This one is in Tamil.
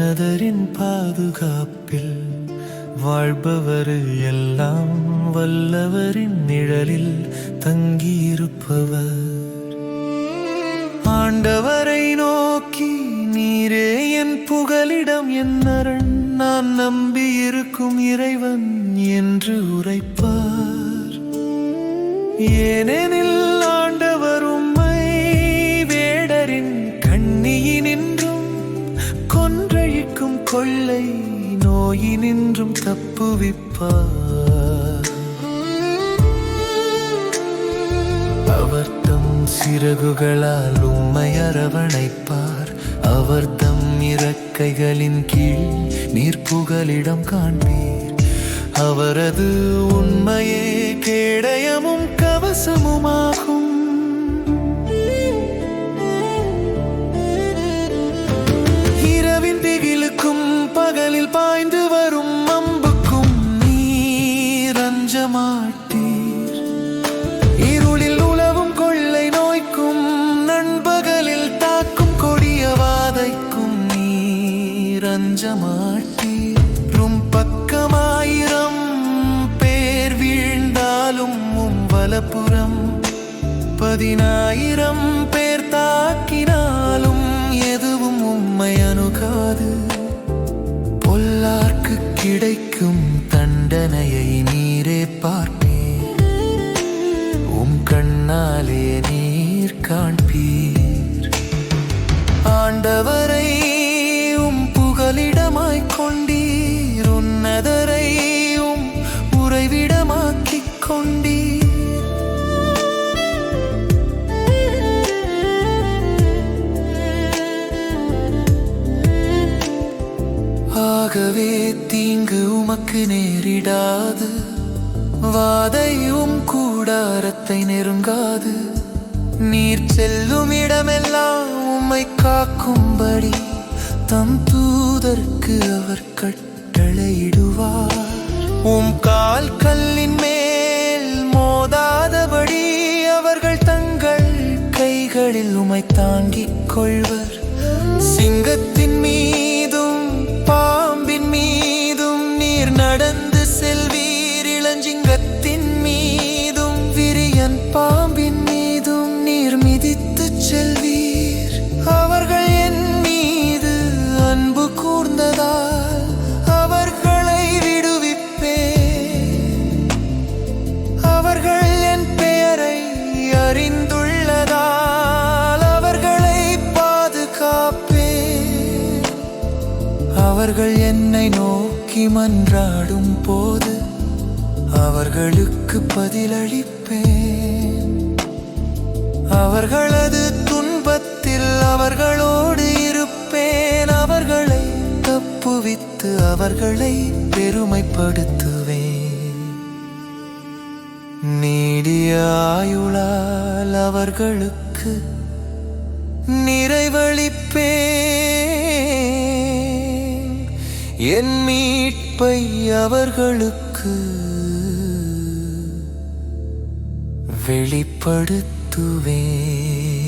உன்னதரின் பாதுகாப்பில் வாழ்பவர் எல்லாம் வல்லவரின் நிழலில் தங்கியிருப்பவர். ஆண்டவரை நோக்கி நீரே என் புகலிடம் என்னரண் நான் நம்பியிருக்கும் இறைவன் என்று உரைப்பார். ஏனெனில் கொள்ளை நோயினின்றும் தப்புவிப்பார். அவர் தம் சிறகுகளால் உம்மை அரவணைப்பார். அவர் தம் இறக்கைகளின் கீழ் நீர்ப்புகலிடம் காண்பீர். அவரது உண்மையே கேடயமும் கவசமுமாகும். நீர் அஞ்ச மாட்டீரும் பக்கமாயிரம் பேர் வீழ்ந்தாலும் உம் வலப்புறம். பதினாயிரம் பேர் தாக்கினாலும் எதுவும் உம்மை அணுகாது. பொல்லார்க்கு கிடைக்கும் தண்டனையை நீரே பார்ப்பீர் உம் கண்ணாலே நீர் காண் ஆகவே தீங்கு உமக்கு நேரிடாது. வாதையும் கூடாரத்தை நெருங்காது. நீர் செல்லும் இடமெல்லாம் உம்மை காக்கும்படி தம் தூதற்கு அவர் கட்டளையிடுவார். உம் கால் கல்லின் மேல் மோதாதபடி அவர்கள் தங்கள் கைகளில் உமை தாங்கிக் கொள்வர். சிங்கத்தின் மீதும் மீதும் நீர் நடந்து செல்வீர். இளஞ்சிங்கத்தின் மீதும் விரியன் பாம் அவர்கள் என்னை நோக்கி மன்றாடும் போது அவர்களுக்கு பதிலளிப்பேன். அவர்களது துன்பத்தில் அவர்களோடு இருப்பேன். அவர்களை தப்புவித்து அவர்களை பெருமைப்படுத்துவேன். நீடிய ஆயுளால் அவர்களுக்கு நிறைவளிப்பேன். என் மீட்பை அவர்களுக்கு வெளிப்படுத்துவேன்.